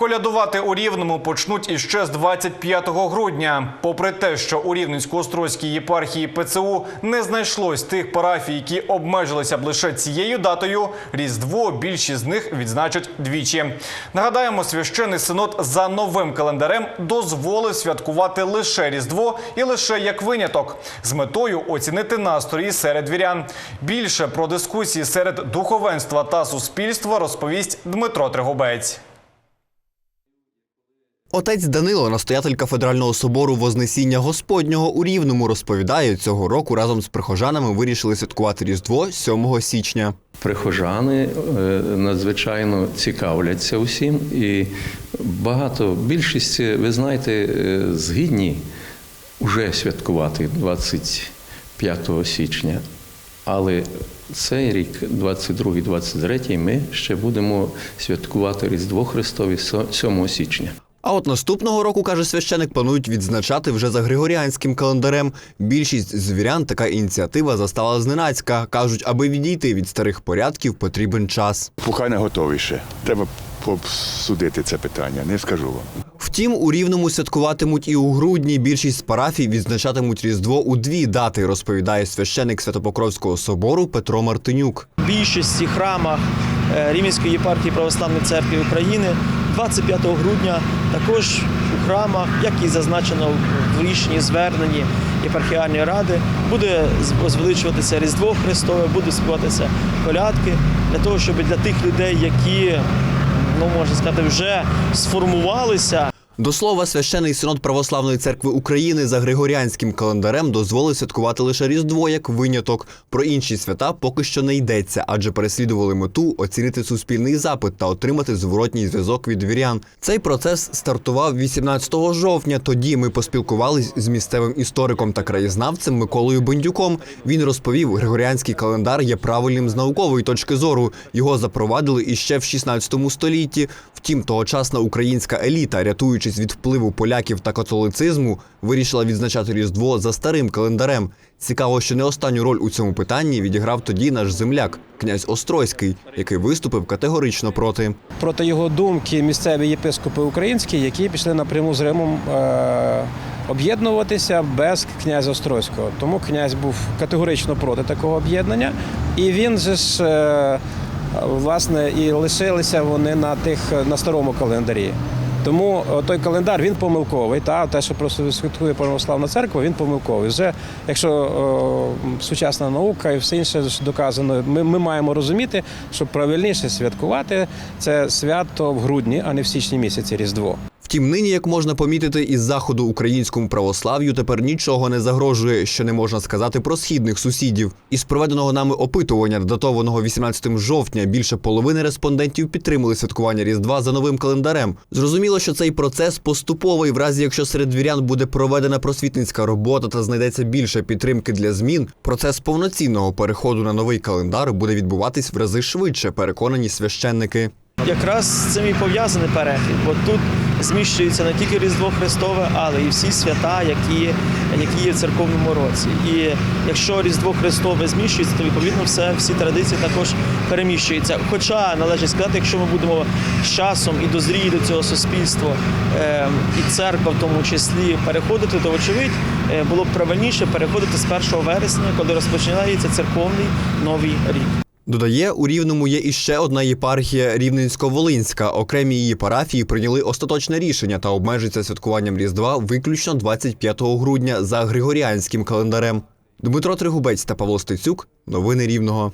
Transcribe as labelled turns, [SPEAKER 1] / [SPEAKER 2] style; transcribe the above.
[SPEAKER 1] Колядувати у Рівному почнуть іще з 25 грудня. Попри те, що у Рівненсько-Острозькій єпархії ПЦУ не знайшлось тих парафій, які обмежилися б лише цією датою, Різдво більшість з них відзначать двічі. Нагадаємо, священний синод за новим календарем дозволив святкувати лише Різдво і лише як виняток з метою оцінити настрої серед вірян. Більше про дискусії серед духовенства та суспільства розповість Дмитро Тригубець.
[SPEAKER 2] Отець Данило, настоятель кафедрального собору Вознесіння Господнього у Рівному, розповідає, цього року разом з прихожанами вирішили святкувати Різдво 7 січня.
[SPEAKER 3] Прихожани е, надзвичайно цікавляться усім, і багато більшість, ви знаєте, е, згідні вже святкувати 25 січня. Але цей рік, 22-23, ми ще будемо святкувати Різдво Христові 7 січня.
[SPEAKER 2] А от наступного року, каже священик, планують відзначати вже за григоріанським календарем. Більшість звірян така ініціатива застала зненацька. кажуть, аби відійти від старих порядків, потрібен час.
[SPEAKER 4] Поки не готовий ще. Треба обсудити це питання, не скажу вам.
[SPEAKER 2] Втім, у Рівному святкуватимуть і у грудні. Більшість парафій відзначатимуть Різдво у дві дати, розповідає священик Святопокровського собору Петро Мартинюк.
[SPEAKER 5] В більшості храмах е, Рівненської єпархії Православної церкви України 25 грудня також у храмах, як і зазначено в рішенні зверненні єпархіальної ради, буде звеличуватися Різдво Христове, будуть співатися колядки для того, щоб для тих людей, які ну можна сказати, вже сформувалися.
[SPEAKER 2] До слова, священий синод Православної церкви України за григоріанським календарем дозволив святкувати лише Різдво як виняток. Про інші свята поки що не йдеться, адже переслідували мету оцінити суспільний запит та отримати зворотній зв'язок від вірян. Цей процес стартував 18 жовтня. Тоді ми поспілкувались з місцевим істориком та краєзнавцем Миколою Бендюком. Він розповів, григоріанський календар є правильним з наукової точки зору. Його запровадили іще в 16 столітті. Втім, тогочасна українська еліта, рятуючись від впливу поляків та католицизму, вирішила відзначати Різдво за старим календарем. Цікаво, що не останню роль у цьому питанні відіграв тоді наш земляк, князь Острозький, який виступив категорично проти.
[SPEAKER 6] проти його думки місцеві єпископи українські, які пішли напряму з Римом е, об'єднуватися без князя Острозького. Тому князь був категорично проти такого об'єднання, і він же ж е, власне і лишилися вони на тих на старому календарі. Тому е, той календар він помилковий. Та те, що просто святкує православна церква, він помилковий. Вже якщо о, сучасна наука і все інше доказано, ми, ми маємо розуміти, що правильніше святкувати це свято в грудні, а не в січні місяці Різдво.
[SPEAKER 2] Втім, нині, як можна помітити, із заходу українському православ'ю тепер нічого не загрожує, що не можна сказати про східних сусідів. Із проведеного нами опитування, датованого 18 жовтня, більше половини респондентів підтримали святкування Різдва за новим календарем. Зрозуміло, що цей процес поступовий, в разі якщо серед двірян буде проведена просвітницька робота та знайдеться більше підтримки для змін. Процес повноцінного переходу на новий календар буде відбуватись в рази швидше, переконані священники.
[SPEAKER 5] Якраз з цим і пов'язаний перехід, бо тут зміщується не тільки Різдво Христове, але і всі свята, які, які є в церковному році. І якщо Різдво Христове зміщується, то відповідно все, всі традиції також переміщуються. Хоча належить сказати, якщо ми будемо з часом і дозріє до цього суспільства, е, і церква в тому числі переходити, то вочевидь е, було б правильніше переходити з 1 вересня, коли розпочинається церковний новий рік.
[SPEAKER 2] Додає, у Рівному є іще одна єпархія Рівненсько-Волинська. Окремі її парафії прийняли остаточне рішення та обмежиться святкуванням Різдва виключно 25 грудня за григоріанським календарем. Дмитро Тригубець та Павло Стецюк. Новини Рівного.